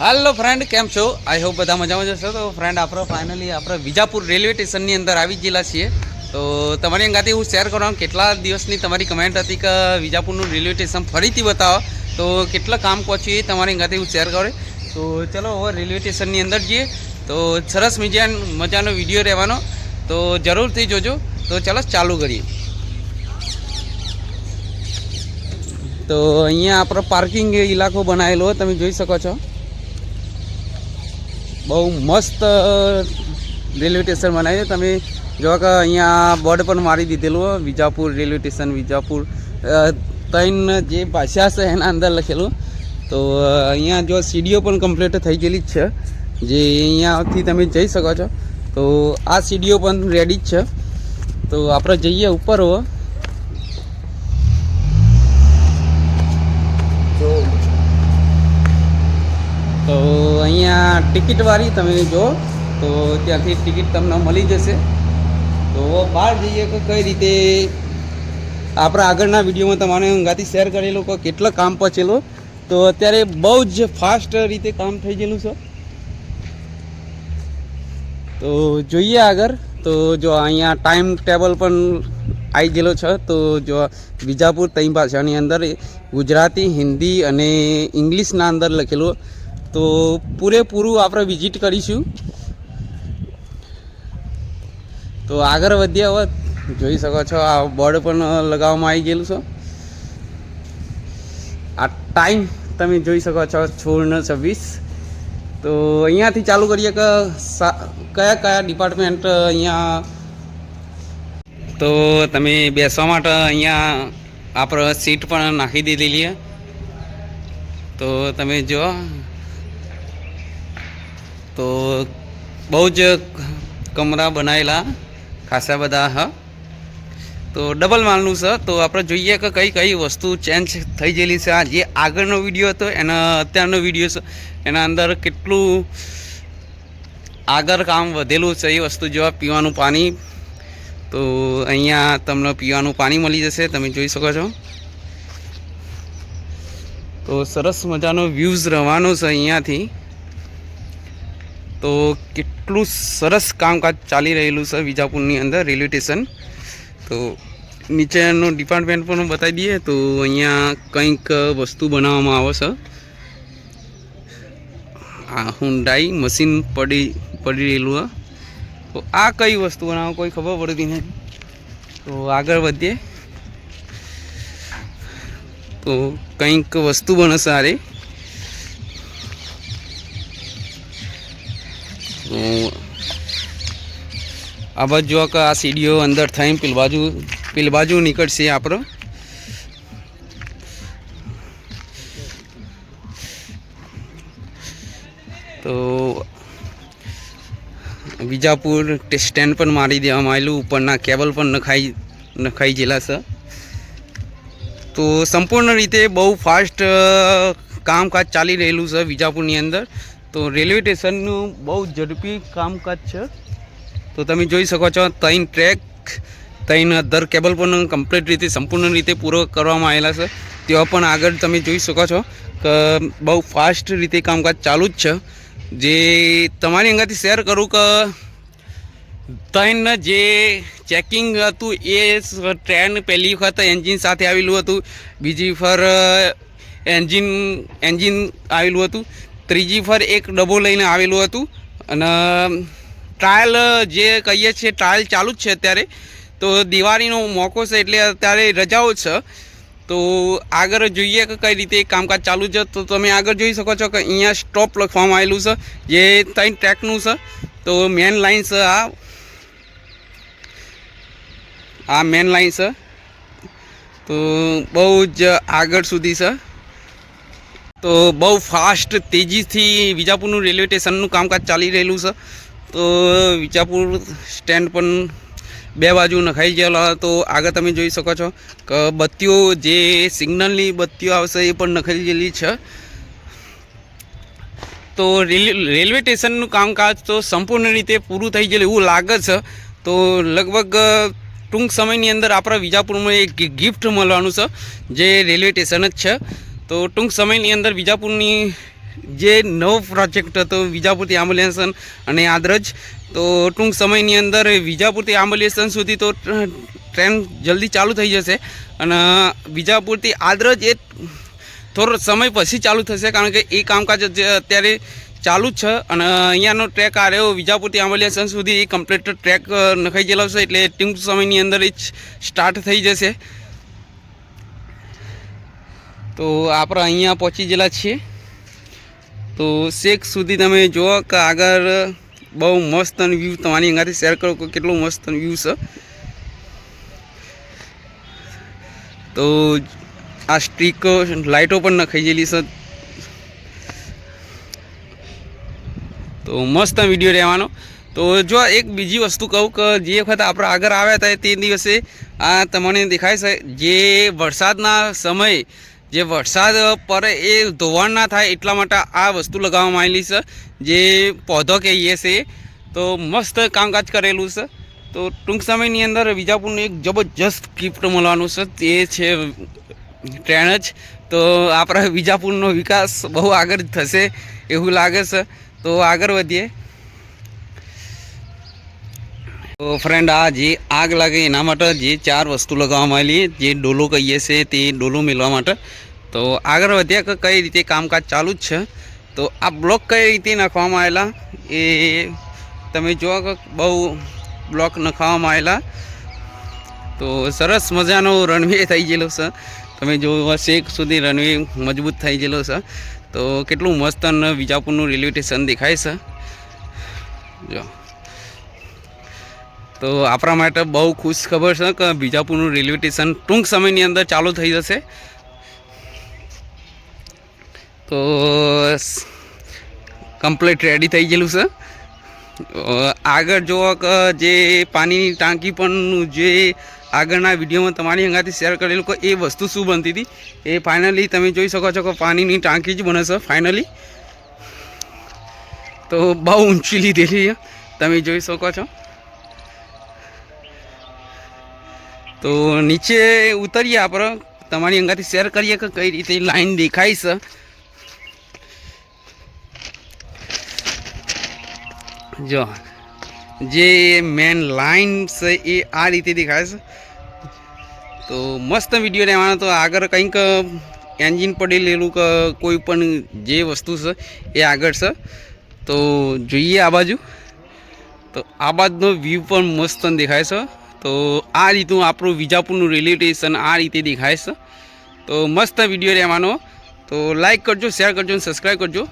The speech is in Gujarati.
હાલો ફ્રેન્ડ કેમ છો? આઈ હોપ બધા મજામાં જશો તો ફ્રેન્ડ આપણે ફાઇનલી આપણે વિજાપુર રેલવે સ્ટેશનની અંદર આવી ગયેલા છીએ. તો, તમારી અંગાથી હું શેર કરવાનું કેટલા દિવસની તમારી કમેન્ટ હતી કે વિજાપુરનું રેલવે સ્ટેશન ફરીથી બતાવો. તો, કેટલા કામ પહોંચ્યું એ તમારી અંગાથી હું શેર કરે. તો, ચલો, હવે રેલવે સ્ટેશનની અંદર જઈએ. તો, સરસ મજા, મજાનો વીડિયો રહેવાનો. તો, જરૂરથી જોજો. તો, ચાલો, ચાલુ કરીએ. તો, અહીંયા આપણો પાર્કિંગ ઇલાકો બનાવેલો તમે જોઈ શકો છો. બહુ મસ્ત રેલવે સ્ટેશન બનાવી છે તમે જો કે અહીંયા બોર્ડ પણ મારી દીધેલું વિજાપુર રેલવે સ્ટેશન, વિજાપુર. ત્રણ જે ભાષા છે એના અંદર લખેલું. તો અહીંયા જો સીડીઓ પણ કમ્પ્લીટ થઈ ગયેલી જ છે. જે અહીંયાથી તમે જઈ શકો છો. તો આ સીડીઓ પણ રેડી જ છે. તો આપણે જઈએ ઉપર હો તો અહીંયા ટિકિટવાળી તમે જો, તો ત્યાંથી ટિકિટ તમને મળી જશે. તો બહાર જઈએ કે કઈ રીતે? આપણા આગળના વિડીયોમાં તમારે અંગાથી શેર કરેલું કે કેટલા કામ પચેલું. તો અત્યારે બહુ જ ફાસ્ટ રીતે કામ થઈ ગયેલું છે. તો જોઈએ આગળ. તો જો અહીંયા ટાઈમ ટેબલ પણ આવી ગયેલો છે. તો જો વિજાપુર ત્રણ ભાષાની અંદર ગુજરાતી, હિન્દી અને ઇંગ્લિશના અંદર લખેલું તો પૂરેપૂરું આપણે વિઝિટ કરીશું. તો આગળ વધ્યા હોત, જોઈ શકો છો આ બોર્ડ પણ લગાવવામાં આવી ગયેલું છે. આ ટાઈમ તમે જોઈ શકો છો છોડને છવ્વીસ. તો અહીંયાથી ચાલુ કરીએ કે કયા કયા ડિપાર્ટમેન્ટ અહીંયા? તો તમે બેસવા માટે અહીંયા આપણે સીટ પણ નાખી દીધેલી છે. તો તમે જો તો બહુ જ કમરા બનાવેલા ખાસા બધા, હ. તો ડબલ માલનું છે તો આપણે જોઈએ કે કઈ કઈ વસ્તુ ચેન્જ થઈ ગયેલી છે. આ જે આગળનો વીડિયો હતો, એના અત્યારનો વીડિયો છે એના અંદર કેટલું આગળ કામ વધેલું છે એ વસ્તુ જેવા, પીવાનું પાણી. તો અહીંયા તમને પીવાનું પાણી મળી જશે, તમે જોઈ શકો છો. તો સરસ મજાનો વ્યૂઝ રહેવાનો છે અહીંયાથી. તો કેટલું સરસ કામકાજ ચાલી રહેલું છે વિજાપુરની અંદર રેલવે સ્ટેશન. તો નીચેનું ડિપાર્ટમેન્ટ પણ બતાવી દઈએ તો અહીંયા કંઈક વસ્તુ બનાવવામાં આવે છે. આ હુંડાઈ મશીન પડી પડી રહેલું તો આ કઈ વસ્તુ બનાવો? કોઈ ખબર પડતી નથી. તો આગળ વધીએ. તો કંઈક વસ્તુ બને સારી તો આ બાજુ જો કે આ સીડીઓ અંદર થઈને પેલ બાજુ પેલ બાજુ નીકળશે આપણો. તો વિજાપુર સ્ટેન્ડ પણ મારી દેવામાં આવેલું, ઉપરના કેબલ પણ નખાઈ નખાઈ ગયેલા છે. તો સંપૂર્ણ રીતે બહુ ફાસ્ટ કામકાજ ચાલી રહેલું છે વિજાપુરની અંદર. તો રેલવે સ્ટેશનનું બહુ ઝડપી કામકાજ છે. તો તમે જોઈ શકો છો, ત્રણ ટ્રેક, ત્રણ અધર કેબલ પણ કમ્પ્લીટ રીતે, સંપૂર્ણ રીતે પૂરો કરવામાં આવેલા છે. ત્યાં પણ આગળ તમે જોઈ શકો છો કે બહુ ફાસ્ટ રીતે કામકાજ ચાલુ જ છે. જે તમારી અંગાથી શેર કરું કે ત્રણ જે ચેકિંગ હતું એ ટ્રેન પહેલી વખત એન્જિન સાથે આવેલું હતું. બીજી ફર એન્જિન એન્જિન આવેલું હતું. ત્રીજી ફર એક ડબ્બો લઈને આવેલું હતું. અને ટ્રાયલ જે કહીએ છીએ ટ્રાયલ ચાલુ જ છે અત્યારે. તો દિવાળીનો મોકો છે એટલે અત્યારે રજાઓ છે. તો આગળ જોઈએ કે કઈ રીતે કામકાજ ચાલુ છે. તો તમે આગળ જોઈ શકો છો કે અહીંયા સ્ટોપ લખવામાં આવેલું છે. જે ત્રણ ટ્રેકનું છે. તો મેન લાઇન છે આ. આ મેન લાઇન છે. તો બહુ જ આગળ સુધી છે. તો બહુ ફાસ્ટ તેજીથી વિજાપુરનું રેલવે સ્ટેશનનું કામકાજ ચાલી રહેલું છે. તો વિજાપુર સ્ટેન્ડ પણ બે બાજુ નખાઈ ગયેલા તો આગળ તમે જોઈ શકો છો કે બત્તીઓ જે સિગ્નલની બત્તીઓ આવશે એ પણ નખાઈ ગયેલી છે. તો રેલ- રેલવે સ્ટેશનનું કામકાજ તો સંપૂર્ણ રીતે પૂરું થઈ ગયેલું એવું લાગે છે. તો લગભગ ટૂંક સમયની અંદર આપણા વિજાપુરમાં એક ગિફ્ટ મળવાનું છે, જે રેલવે સ્ટેશન જ છે. તો ટૂંક સમયની અંદર વિજાપુરની જે નવો પ્રોજેક્ટ હતો, વિજાપુરથી એમ્બ્યુલન્સ અને આદરજ, તો ટૂંક સમયની અંદર વિજાપુરથી એમ્બ્યુલન્સ સુધી તો ટ્રેન જલ્દી ચાલુ થઈ જશે અને વિજાપુરથી આદરજ એ થોડો સમય પછી ચાલુ થશે કારણ કે એ કામકાજ અત્યારે ચાલુ જ છે અને અહીંયાનો ટ્રેક આ રહ્યો, વિજાપુરથી આંબલિયાસન સુધી એ કમ્પ્લીટ ટ્રેક નખાઈ ગયેલો છે એટલે ટૂંક સમયની અંદર જ સ્ટાર્ટ થઈ જશે. તો આપણે અહીંયા પહોંચી ગયેલા છીએ. તો શેખ સુધી તમે જુઓ કે આગળ બહુ મસ્ત વ્યૂ તમારી અંગાથી શેર કરો કે કેટલું મસ્ત વ્યૂ છે. તો આ સ્ટ્રીક લાઇટો પણ નખાઈ ગયેલી છે. તો મસ્ત વીડિયો રહેવાનો. તો જો એક બીજી વસ્તુ કહું કે જે વખત આપણે આગળ આવ્યા હતા તે દિવસે આ તમને દેખાય છે જે વરસાદના સમયે જે વરસાદ પડે એ ધોવાણ ના થાય એટલા માટે આ વસ્તુ લગાવવામાં આવેલી છે. જે પૌધો કહીએ છે, તો મસ્ત કામકાજ કરેલું છે. તો ટૂંક સમયની અંદર વિજાપુરનું એક જબરજસ્ત ગિફ્ટ મળવાનું છે. તે છે ટ્રેન જ તો આપણા વિજાપુરનો વિકાસ બહુ આગળ થશે એવું લાગે છે. તો આગળ વધીએ. તો ફ્રેન્ડ આ જે આગ લાગે એના માટે જે ચાર વસ્તુ લગાવવામાં આવેલી જે ડોલો કહીએ છીએ તે ડોલો મેળવા માટે. તો આગળ વધ્યા કે કઈ રીતે કામકાજ ચાલુ જ છે. તો આ બ્લોક કઈ રીતે નાખવામાં આવેલા એ તમે જુઓ કે બહુ બ્લોક નખાવવામાં આવેલા. તો સરસ મજાનો રનવે થઈ ગયેલો છે. તમે જો શેક સુધી રનવે મજબૂત થઈ ગયેલો છે. તો કેટલું મસ્ત અને વિજાપુરનું રેલવે સ્ટેશન દેખાય છે. જો. તો આપણા માટે બહુ ખુશ ખબર છે કે બીજાપુરનું રેલવે સ્ટેશન ટૂંક સમયની અંદર ચાલુ થઈ જશે. તો કમ્પ્લીટ રેડી થઈ ગયેલું છે. આગળ કે જે પાણીની ટાંકી પણ જે આગળના વિડીયોમાં તમારી અંગાથી શેર કરેલું કે એ વસ્તુ શું બનતી હતી, એ ફાઇનલી તમે જોઈ શકો છો કે પાણીની ટાંકી જ બને છે ફાઇનલી તો બહુ ઊંચી લીધેલી છે. તમે જોઈ શકો છો. તો નીચે ઉતરીએ આપણે. તમારી અંગાથી શેર કરીએ કે કઈ રીતે લાઈન દેખાય છે. જો, જે મેન લાઈન છે એ આ રીતે દેખાય છે. તો મસ્ત વીડિયો રહેવાનો તો આગળ કંઈક એન્જિન પડેલું કે કોઈ પણ જે વસ્તુ છે એ આગળ છે. તો જોઈએ આ બાજુ. તો આ બાજુનો વ્યૂ પણ મસ્ત દેખાય છે. તો આ રીતનું આપણું વિજાપુરનું રેલવે સ્ટેશન આ રીતે દેખાય છે. તો મસ્ત વીડિયો રહેવાનો. તો લાઈક કરજો શેર કરજો અને સબસ્ક્રાઈબ કરજો.